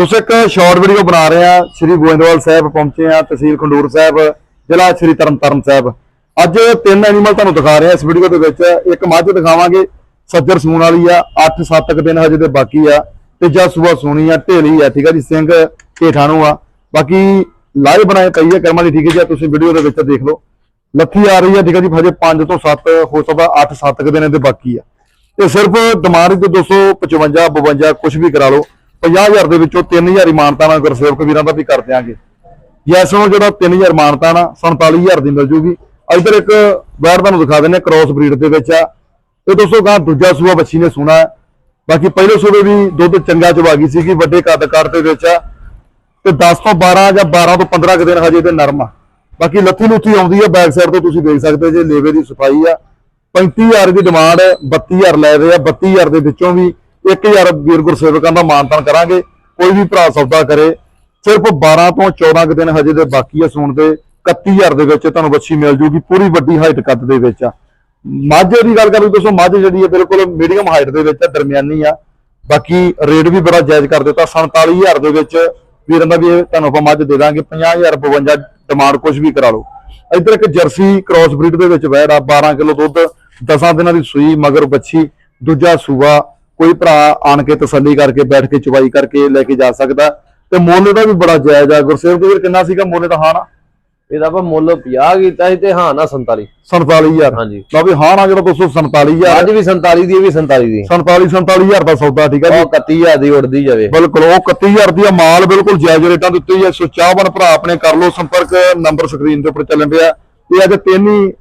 ਤੁਸੀਂ ਇੱਕ short video ਬਣਾ ਰਹੇ ਆ, ਸ੍ਰੀ ਗੋਇੰਦਵਾਲ ਸਾਹਿਬ ਪਹੁੰਚੇ ਆ, ਤਹਿਸੀਲ ਖੰਡੂਰ ਸਾਹਿਬ, ਜ਼ਿਲ੍ਹਾ ਸ੍ਰੀ ਤਰਨਤਾਰਨ ਸਾਹਿਬ। ਅੱਜ ਤਿੰਨ ਐਨੀਮਲ ਤੁਹਾਨੂੰ ਦਿਖਾ ਰਹੇ ਆ ਇਸ ਵੀਡੀਓ ਦੇ ਵਿੱਚ। ਇੱਕ ਮੱਝ ਦਿਖਾਵਾਂਗੇ, ਸੱਜਰ ਸੂਣ ਵਾਲੀ ਆ 8-7 ਕੁ ਦਿਨ ਹਜੇ ਤੇ ਬਾਕੀ ਆ। ਤੀਜਾ ਸੂਆ ਸੂਣੀ ਆ, ਢੇਲੀ ਆ, ਠੀਕ ਆ ਜੀ, ਸਿੰਘ ਹੇਠਾਂ ਨੂੰ ਆ। ਬਾਕੀ ਲਾਈਵ ਬਣਾਏ ਪਈ ਆ, ਕਰਮਾਂ ਦੀ ਠੀਕ ਹੈ ਜੀ ਤੁਸੀਂ ਵੀਡੀਓ ਦੇ ਵਿੱਚ ਦੇਖ ਲਓ। ਲੱਥੀ ਆ ਰਹੀ ਆ, ਠੀਕ ਆ ਜੀ, ਹਜੇ 5 ਤੋਂ 7 ਹੋ ਸਕਦਾ 8-7 ਕੁ ਦਿਨ ਇਹਦੇ ਬਾਕੀ ਆ। ਤੇ ਸਿਰਫ ਡਿਮਾਂਡ ਤੇ 255 52 ਕੁਝ ਵੀ ਕਰਾ ਲਓ। 50000 ਦੇ ਵਿੱਚੋਂ 3000 ਇਮਾਨਤਾਂ ਨਾਲ ਗੁਰਸੇਵਕ ਵੀਰਾਂ ਦਾ ਵੀ ਕਰ ਦਿਆਂਗੇ। ਯੈਸ ਨੂੰ ਜਿਹੜਾ 3000 ਮਾਨਤਾ ਨਾ 47000 ਦੀ ਮਿਲ ਜੂਗੀ ਇੱਧਰ ਇੱਕ ਬੈੜ ਤੁਹਾਨੂੰ ਦਿਖਾ ਦਿੰਨੇ ਕ੍ਰਾਸ ਬਰੀਡ ਦੇ ਵਿੱਚ ਆ। ਤੇ ਦੋਸਤੋ ਗਾਂ ਦੂਜਾ ਸੂਆ ਬੱਚੀ ਨੇ ਸੁਣਾ ਬਾਕੀ ਪਹਿਲੇ ਸੂਬੇ ਵੀ ਦੁੱਧ ਚੰਗਾ ਚਵਾ ਗਈ ਸੀਗੀ, ਵੱਡੇ ਕੱਦ ਕਾਰ ਦੇ ਵਿੱਚ ਆ। ਤੇ 10 ਤੋਂ 12 ਜਾਂ 12 ਤੋਂ 15 ਕੁ ਦਿਨ ਹਜੇ ਤੇ ਨਰਮ ਆ। ਬਾਕੀ ਲੱਥੀ ਲੁੱਥੀ ਆਉਂਦੀ ਆ ਬੈਕ ਸਾਈਡ ਤੋਂ ਤੁਸੀਂ ਦੇਖ ਸਕਦੇ ਜੇ ਲੇਵੇ ਦੀ ਸਫ਼ਾਈ ਆ। 35000 ਦੀ ਡਿਮਾਂਡ 32000 ਲੈ ਰਹੇ ਆ। 32000 ਦੇ ਵਿੱਚੋਂ ਵੀ 1000 ਵੀਰ ਗੁਰਸੇਵਕਾਂ ਦਾ ਮਾਨਤਾਨ ਕਰਾਂਗੇ, ਕੋਈ ਵੀ ਭਰਾ ਸੌਦਾ ਕਰੇ। ਸਿਰਫ 12 ਤੋਂ 14 ਕੁ ਦਿਨ ਹਜੇ ਦੇ ਬਾਕੀ ਆ ਸੂਣ ਦੇ 31000 ਦੇ ਵਿੱਚ ਤੁਹਾਨੂੰ ਬੱਚੀ ਮਿਲ ਜੂਗੀ, ਪੂਰੀ ਵੱਡੀ ਹਾਈਟ ਕੱਦ ਦੇ ਵਿੱਚ ਆ। ਮੱਝ ਦੀ ਗੱਲ ਕਰੀ ਦੋਸਤੋ, ਮੱਝ ਜਿਹੜੀ ਹੈ ਬਿਲਕੁਲ ਮੀਡੀਅਮ ਹਾਈਟ ਦੇ ਵਿੱਚ ਆ, ਦਰਮਿਆਨੀ ਆ। ਬਾਕੀ ਰੇਟ ਵੀ ਬੜਾ ਜਾਇਜ਼ ਕਰ ਦਿੱਤਾ 47000 ਦੇ ਵਿੱਚ ਵੀਰਾਂ ਦਾ ਵੀ ਇਹ ਤੁਹਾਨੂੰ ਆਪਾਂ ਮੱਝ ਦੇ ਦਾਂਗੇ 50000 52 ਡਿਮਾਂਡ ਕੁਝ ਵੀ ਕਰਾ ਲਓ। ਇੱਧਰ ਇੱਕ ਜਰਸੀ ਕ੍ਰਾਸ ਬਰੀਡ ਦੇ ਵਿੱਚ ਵੈੜ ਆ 12 ਕਿਲੋ ਦੁੱਧ 10 ਦਿਨਾਂ ਦੀ ਸੂਈ, ਮਗਰ ਬੱਚੀ ਦੂਜਾ ਸੂਆ ਕੋਈ ਭਰਾ ਆਣ ਕੇ ਤਸੱਲੀ ਕਰਕੇ ਬੈਠ ਕੇ ਚੁਬਾਈ ਕਰਕੇ ਲੈ ਕੇ ਜਾ ਸਕਦਾ ਤੇ ਮੁੱਲ ਦਾ ਵੀ ਬੜਾ ਜਾਇਜ਼ ਆ। ਗੁਰਸੇਵਕ ਵੀਰ ਕਿੰਨਾ ਸੀਗਾ ਮੁੱਲ ਦਾ ਹਾਂ ਨਾ ਇਹਦਾ ਆਪਾਂ ਮੁੱਲ 50 ਕੀਤਾ ਸੀ ਤੇ ਹਾਂ ਨਾ 47 47000 ਹਾਂਜੀ। ਲਓ ਵੀ ਹਾਂ ਨਾ ਜਿਹੜਾ 247 ਅੱਜ ਵੀ 47 ਦੀ ਇਹ ਵੀ 47 ਦੀ। 47 47000 ਦਾ ਸੌਦਾ ਠੀਕ ਹੈ ਜੀ? ਉਹ 31000 ਦੀ ਉੜਦੀ ਜਾਵੇ। ਬਿਲਕੁਲ ਉਹ 31000 ਦੀ ਆ, ਮਾਲ ਬਿਲਕੁਲ ਜਾਇਜ਼ ਰੇਟਾਂ ਦੇ ਉੱਤੇ ਹੀ ਹੈ ਸੋ ਚਾਹਵਨ ਭਰਾ ਆਪਣੇ ਕਰ ਲਓ ਸੰਪਰਕ। ਨੰਬਰ ਸਕਰੀਨ ਦੇ ਉੱਪਰ ਚੱਲਣ ਰਿਹਾ ਇਹ ਅੱਜ ਤਿੰਨ ਹੀ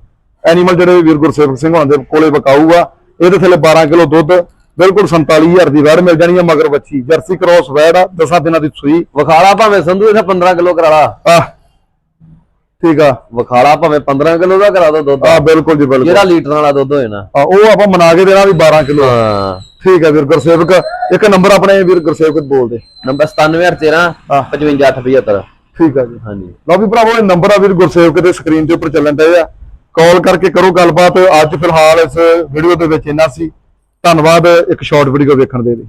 ਐਨੀਮਲ ਜਿਹੜੇ ਵੀਰ ਗੁਰਸੇਵਕ ਸਿੰਘ ਹੋਣਾ ਦੇ ਕੋਲੇ ਵਿਕਾਊ ਆ। ਇਹਦੇ ਥੱਲੇ 12 ਕਿਲੋ ਦੁੱਧ ਬਿਲਕੁਲ 47000 ਦੀ ਵੈੜ ਮਿਲ ਜਾਣੀ ਆ ਮਗਰ ਬੱਚੀ ਜਰਸੀ ਕ੍ਰੋਸ ਵੈੜ ਆ 10 ਦਿਨਾਂ ਦੀ ਸੂਈ। ਵਖਾਲਾ ਭਾਵੇਂ ਸੰਧੂ ਇਹਦਾ 15 ਕਿਲੋ ਕਰਾ ਲਾ ਆ ਠੀਕ ਆ। ਵਖਾਲਾ ਭਾਵੇਂ 15 ਕਿਲੋ ਦਾ ਕਰਾ ਦੋ ਦੁੱਧ। ਆ ਬਿਲਕੁਲ ਜੀ ਬਿਲਕੁਲ। ਜਿਹੜਾ ਲੀਟਰ ਵਾਲਾ ਦੁੱਧ ਹੋਏ ਨਾ। ਆ, ਉਹ ਆਪਾਂ ਮਨਾ ਕੇ ਦੇਣਾ ਵੀ 12 ਕਿਲੋ। ਹਾਂ। ਠੀਕ ਆ ਵੀਰ ਗੁਰਸੇਵਕ ਇੱਕ ਨੰਬਰ ਆਪਣੇ ਵੀਰ ਗੁਰਸੇਵਕ ਬੋਲਦੇ। ਨੰਬਰ 97813 ਹਾਂ। 55875 ਠੀਕ ਆ ਜੀ। ਹਾਂਜੀ ਲਓ ਵੀ ਭਰਾਵੋ ਇਹ ਨੰਬਰ ਆ ਵੀਰ ਗੁਰਸੇਵਕ ਦੇ ਸਕਰੀਨ ਦੇ ਉੱਪਰ ਚੱਲਣ ਡਏ ਆ। ਕਾਲ ਕਰਕੇ ਕਰੋ ਗੱਲਬਾਤ। ਅੱਜ ਫਿਲਹਾਲ ਇਸ ਵੀਡੀਓ ਦੇ ਵਿੱਚ ਇੰਨਾ ਸੀ। ਧੰਨਵਾਦ ਇੱਕ ਸ਼ਾਰਟ ਵੀਡੀਓ ਵੇਖਣ ਦੇ ਲਈ।